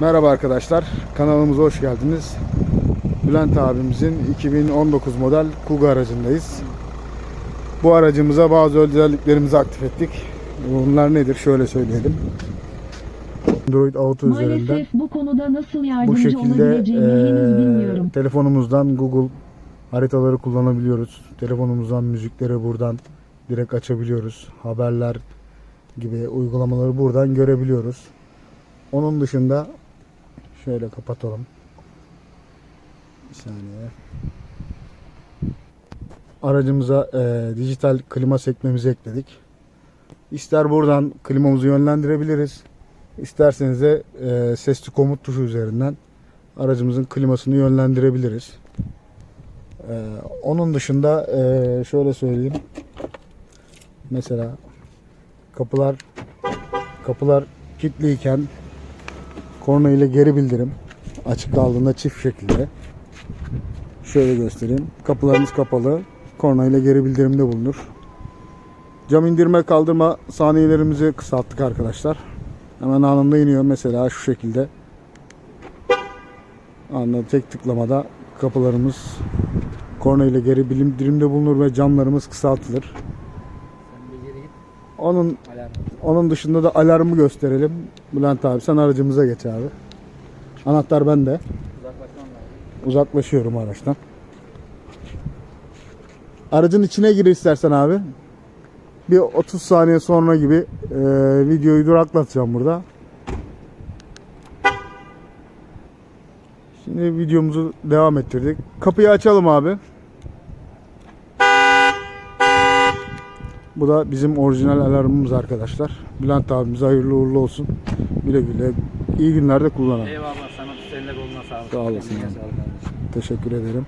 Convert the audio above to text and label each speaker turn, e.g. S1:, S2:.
S1: Merhaba arkadaşlar, kanalımıza hoş geldiniz. Bülent abimizin 2019 model Kuga aracındayız. Bu aracımıza bazı özelliklerimizi aktif ettik. Bunlar nedir? Şöyle söyleyelim. Android Auto üzerinden
S2: Maalesef bu konuda nasıl
S1: bu
S2: yardımcı
S1: şekilde
S2: olabileceğimi henüz
S1: eee,
S2: bilmiyorum.
S1: telefonumuzdan Google haritaları kullanabiliyoruz. Telefonumuzdan müzikleri buradan direkt açabiliyoruz. Haberler gibi uygulamaları buradan görebiliyoruz. Onun dışında şöyle kapatalım. Bir saniye. Aracımıza eee, dijital klima sekmemizi ekledik. İster buradan klimamızı yönlendirebiliriz. İsterseniz de eee, sesli komut tuşu üzerinden aracımızın klimasını yönlendirebiliriz. Ee, onun dışında ee, şöyle söyleyeyim. Mesela kapılar kapılar kilitliyken korna ile geri bildirim açık kaldığında çift şekilde şöyle göstereyim. Kapılarımız kapalı. Korna ile geri bildirimde bulunur. Cam indirme kaldırma saniyelerimizi kısalttık arkadaşlar. Hemen anında iniyor mesela şu şekilde. Anında tek tıklamada kapılarımız korna ile geri bildirimde bulunur ve camlarımız kısaltılır.
S3: Sen bir geri git.
S1: Onun
S3: Alarm.
S1: onun dışında da alarmı gösterelim. Bülent abi sen aracımıza geç abi. Anahtar bende. Uzaklaşıyorum araçtan. Aracın içine gir istersen abi. Bir 30 saniye sonra gibi e, videoyu duraklatacağım burada. Şimdi videomuzu devam ettirdik. Kapıyı açalım abi. Bu da bizim orijinal alarmımız arkadaşlar. Bülent abimize hayırlı uğurlu olsun. Güle güle. İyi günlerde kullanalım.
S3: Eyvallah sana seninle koluna sağlık.
S1: Sağ olasın. Teşekkür ederim.